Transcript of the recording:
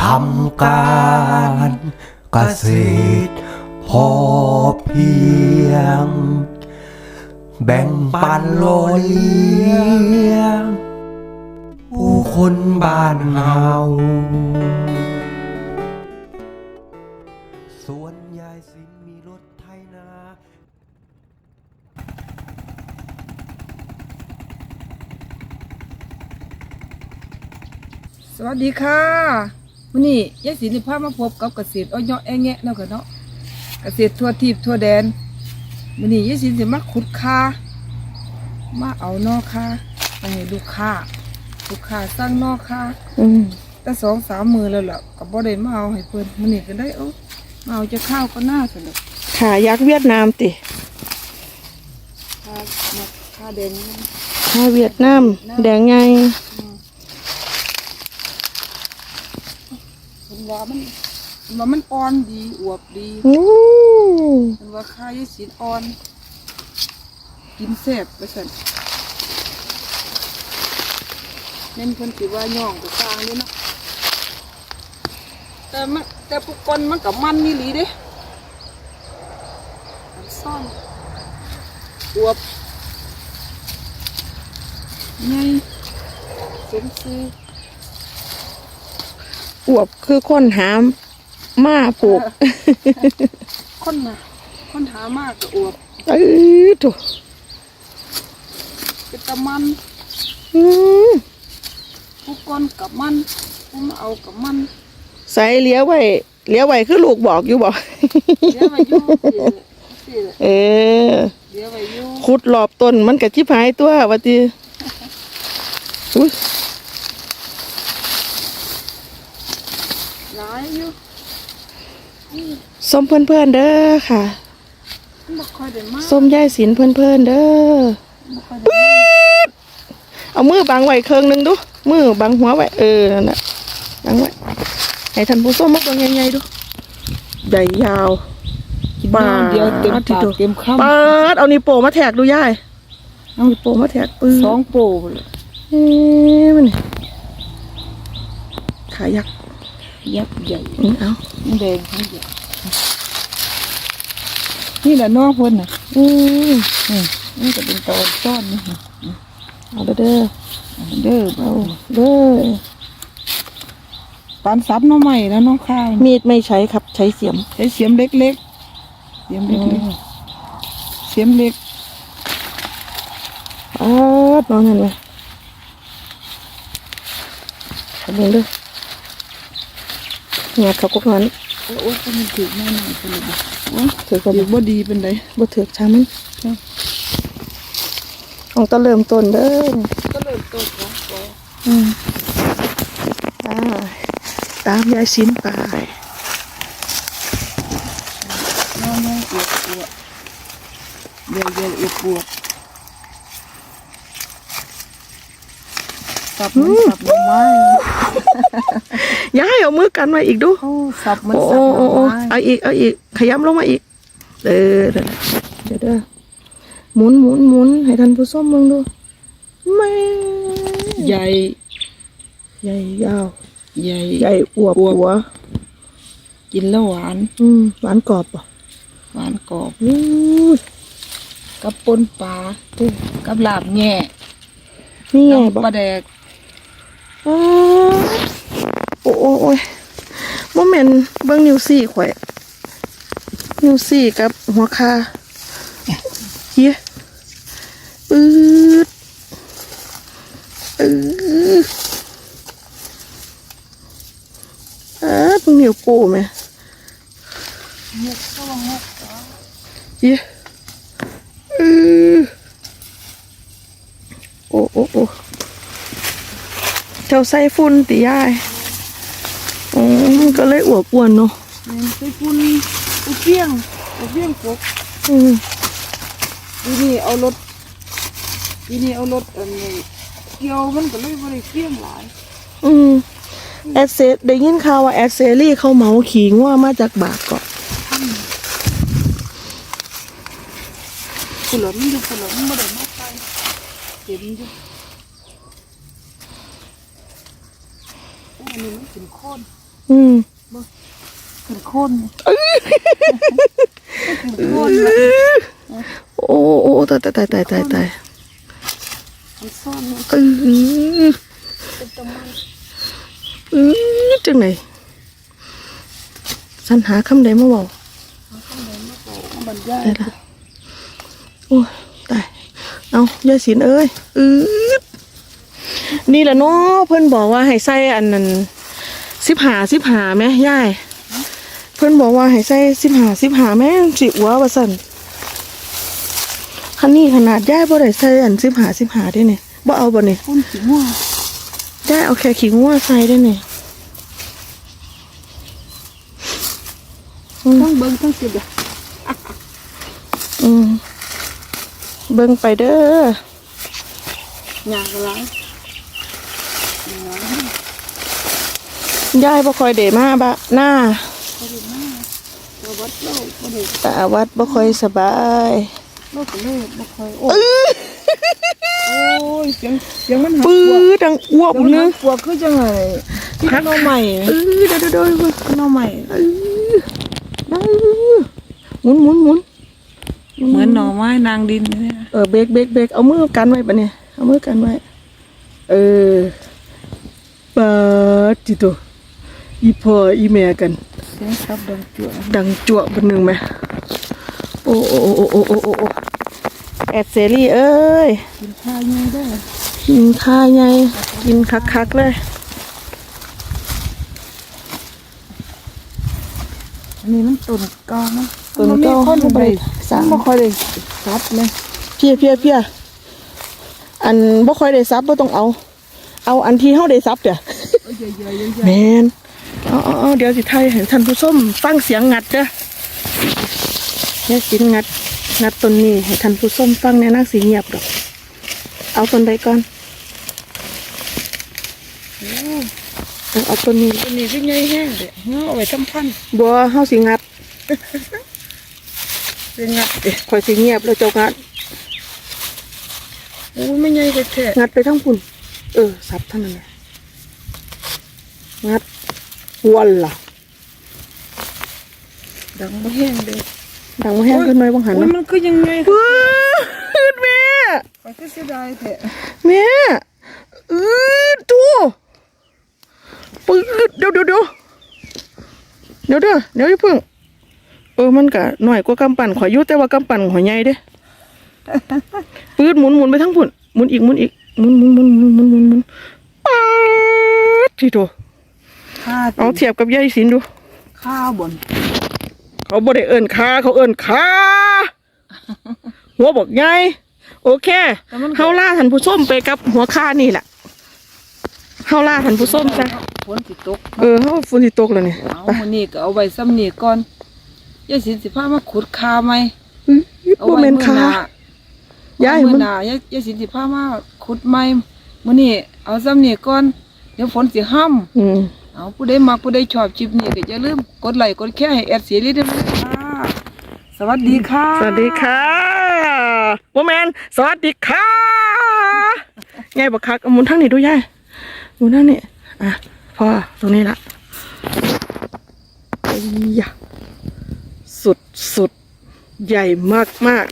ทำการเกษตรพอเพียง แบ่งปันโลยเลี้ยงผู้คนบ้านเฮาสวนยายสินมีรถไถนาสวัสดีค่ะ วันนี้ยายศรีนิพามาพบกับเกษตรอ้อยเนาะแอะแงะเนาะค่ะเนาะเกษตรทั่วทิพย์ทั่วแดนวันนี้ยายศรีจะมาขุดคามาเอานอกคาไปให้ลูกค้าลูกค้าสร้างนอกคาอืมแต่สองสามมือแล้วล่ะกับบ่ได้มาเอาให้เพิ่นวันนี้ก็ได้เอ้ามาเอาจะข้าวก็น่าสนุกขายักษ์เวียดนามติคามาคาแดงนี่ขาเวียดนามแดงไงเพิ่ นว่ามันเพิ่นว่ามันอ่อนดีอวบดีอู้มันว่าข้าวยายสีอ่อน กินแซ่บไปสั่นเน้นเพิ่นสิว่าย่องก็สร้างนี่เนาะแต่มันแต่ปุกคนมันกับมันนี่หลีเด้อันซ่อนอวบไงสมซื้อ อวบคือคนหามมาปลูกคนน่ะคนหามากก็อวบเอ้ยถูเป็นตะมันอืมปุกคนกับมันปุมาเอากับมัน ใส่เลี้ยวไว้เลี้ยวไว้คือลูกบอกอยู่บอกเดี๋ยวไปอยู่สิสิเออเดี๋ยวไปอยู่ขุดรอบต้นมันกะชิพหายตัวว่าติอุ้ย หลายอยู่ส้มเพื่อนๆเด้อค่ะบ่ค่อยได้มาส้มย่ายสินเพื่อนๆเด้อบ่ค่อยได้มาเอามือบังไว้เครื่องหนึงดู มือบังหัวไว้เออนั่นน่ะบังไว้ให้ท่านผู้ชมมาเบิ่งใหญ่ๆดูใหญ่ยาวกินน้ำเดียวเต็มปากเต็มคปาดเอานี่โปมาแทกดูยายเอานี่โปมาแทกปื้ำสองโปรเลยเอ๊ะมันนี่ขายักษ์ ยักษ์ใหญ่อืมเอามันแดงทั้งใหญ่นี่แหละน้องเพิ่นน่ะอืมนี่นี่ก็เป็นตอนซ่อนนี่เอาเด้อเด้อเด้อเอาเอาเด้อปานซับหน้องใหม่แล้วน้องข้าวมีดไม่ใช้ครับ ใช้เสียม ใช้เสียมเล็กๆ เสียมเล็กๆเสียมเล็กปาดน้องนั่นเลยเอาเบิ่งเด้อ เนี่ยเขาก็นั้นโอ้ยมันถือแม่หน่อยเป็นเลยบ่โอ้ยถือก็ถืบ่อบ่ดีเป็นไดบ่ถือช่างมันครับของตะเริ่มต้นเด้อก็เลยตกนะอืมอ่าตามยายสินไปน้องน้องอวบอวบเดี๋ยวเดี๋ยวอวบอวบ สับมันสับหน่อไม้ยายเอามือกันไว้อีกดูโอ้สับมันโอ้สับหโอ้น่อโอ้ไม้เอาอีกเอาอีกขยำลงมาอีกเออเดี๋ยวเดี๋ยวเด้อหมุนหมุนหมุนให้ท่านผู้ชมมองดูแม่ใหญ่ใหญ่ยาวใหญ่ ใหญ่อวบอวบ หัวกินแล้วหวานอืมหวานกรอบป่ะหวานกรอบอู้ยกับปนปลากับลาบแง่นี่ไงกับบอกปลาแดกอ้าว โอ้โอ้โอ้ยโมเมนเบิ้งนิวซี่ข่อย นิวซี่กับหัวคาเฮียปืดปืดอ่าเพิ่งนิ้วโป้ไหมเฮียอือโอ้โอ้โอ้ เจ้าใส่ฝุ่นติยายอ๋อมันก็เลยอวบอ้วนเนาะแม่นใส่ปุ้นอุเพียงอุเพียงกบอืมทีนี้เอารถทีนี้เอารถอันนี้เกี่ยวมันก็เลยบ่ได้เพียงหลาย อืมแอดเซได้ยินข่าวว่าแอดเซรี่เขาเหมาขี่งัวมาจากบากเกาะผุหลนอยู่ผุหลนบ่ได้มาไปเห็นอยู่โอ้ อันนี้มันเป็นโคนอืมขึ้นโคนขึ้นโคนเลยโอ้โอ้ตายตายตายตายตายตายมันซ่อนเนี่ยเอเป็นตะมันเออจังไหนสันหาคำใดมาบอกเอาบรรยายได้ละโอ้ตายเอายายสินเอ้ยอืด นี่แหละเนาะเพิ่นบอกว่าให้ใส่อันนั้นสิบหาสิบหาไหมยายเพิ่นบอกว่าให้ใส่สิบหาสิบหาแม่งสิอัวว่าสั่นคันนี้ขนาดยายบ่ได้ใส่อันสิบหาสิบหาได้เนี่ยบ่เอาบ่เนี่ยคนขี้ม่วงยายเอาแค่ขิงว่าใส่ได้เนี่ยต้องเบิ่งต้องสิเด้ออืมเบิ่งไปเด้อหยางอะไร ยายบ่ค่อยเดมาบะหน้าตัววัดโลกบ่ได้ตาวัดบ่ค่อยสบายโลกก็เลยบ่ค่อยโอ้ยโอ้ยเสียงเสียงมันหักปื้ปวอดังอ้วกเสียงนึมังนปวกคือจังไงที่น้องใหม่เออเดี๋ยวเดี๋ยวเดี๋ยวเดี๋ยวน้องใหม่เออได้หมุนหมุนหมุนเหมือนหน่อไม้นางดินเนี่ยเออเบรกเบรกเบรกเอามือกันไว้ปะเนี่ยเอามือกันไว้เออปาจิโต อีพ่ออีแม่กันเสียงซับดังจั่วดังจั่วบนหนึ่งไหมโอ้โอ้โอ้โอ้โอ้โอ้โอ้แอดเซรี่เอ้ยกินข้าวยังได้กินข้าวไงกินคักๆเลยอันนี้มันตุ่นกอนะต้นเก้าคนบ่ได้สามบ่ค่อยได้ซับเลยเพียเพียเพียอันบ่ค่อยได้ซับบ่ต้องเอา เอาอันที่เฮาได้ซับเด้อเอ้ยเยอะๆๆแมนเอาเอาเอาเดี๋ยวสิไทยให้ท่านผู้ชมฟังเสียงงัดเด้อแค่สินงัดงัดต้นนี้ให้ท่านผู้ชมฟังในนักสีเงียบดอก เอาต้นใดก่อนเอาเอาต้นนี้ๆอันนี้คือใหญ่แห้งเด้เนาะเอาไว้ทำพันธุ์บัวเฮาสิงัดเป็นงัดเอ๊ะข่อยสิเงียบแล้วเจ้างัดโอ้ยไม่ใหญ่แท้งัดไปทั้งคุณเออซับเท่านั้นแหละงัด วันล่ะๆดังบ่แห้งเด้ดังมาแห้งขึ้นไหมบังหันโอ้ยเนาะมันคือยังไงปื๊ดแม่ไปคือเสียดายแท้แม่อืดดูปื๊ดเดี๋ยวเดี๋ยวเดี๋ยวเดี๋ยวเดี๋ยวเดี๋ยวอย่าเพิ่งเออมันกะหน่อยกว่ากำปั่นข่อยอยุแต่ว่ากำปั่นข่อยใหญ่เด้ปื๊ดหมุนหมุนไปทั้งพุ่นหมุนอีกหมุนอีกหมุนหมุนหมุนหมุนหมุนหมุนหมุนป๊าดทีโต ข้าเอาเทียบกับยายสินดูข้าวบน เขาบ่ได้เอิ้นขาเขาเอิ้นขาหัวบอกไงโอเคเฮาล่าท่านผู้ส้มไปกับหัวขานี่แหละเฮาล่าท่านผู้ส้มซะฝนสิตกเออเฮาฝนสิตกแล้วนี่เอามื้อนี้ก็เอาไว้ซ้ำนี่ก่อนยายสินสิพามาขุดคาไหมอื้อเอาบ่ไว้แม่นมื้อขาหน้ายายมื้มึองหน้ายายยายสินสิพามาขุดไหมมื้อนี้เอาซ้ำนี่ก่อนเดี๋ยวฝนสิห้ำอืม เอาผู้ใดมักผู้ใดชอบชิปนี้ก็อย่าลืมกดไลค์กดแชร์ให้แอดเสียรีด้วยนะสวัสดีค่ะ สวัสดีค่ะโมแมนสวัสดีค่ะไงบอกคักมุนทั้งนี่ดูยายมุนทั้งนี่อะพอตรงนี้ละไอ้ยะสุดสุดใหญ่มากมาก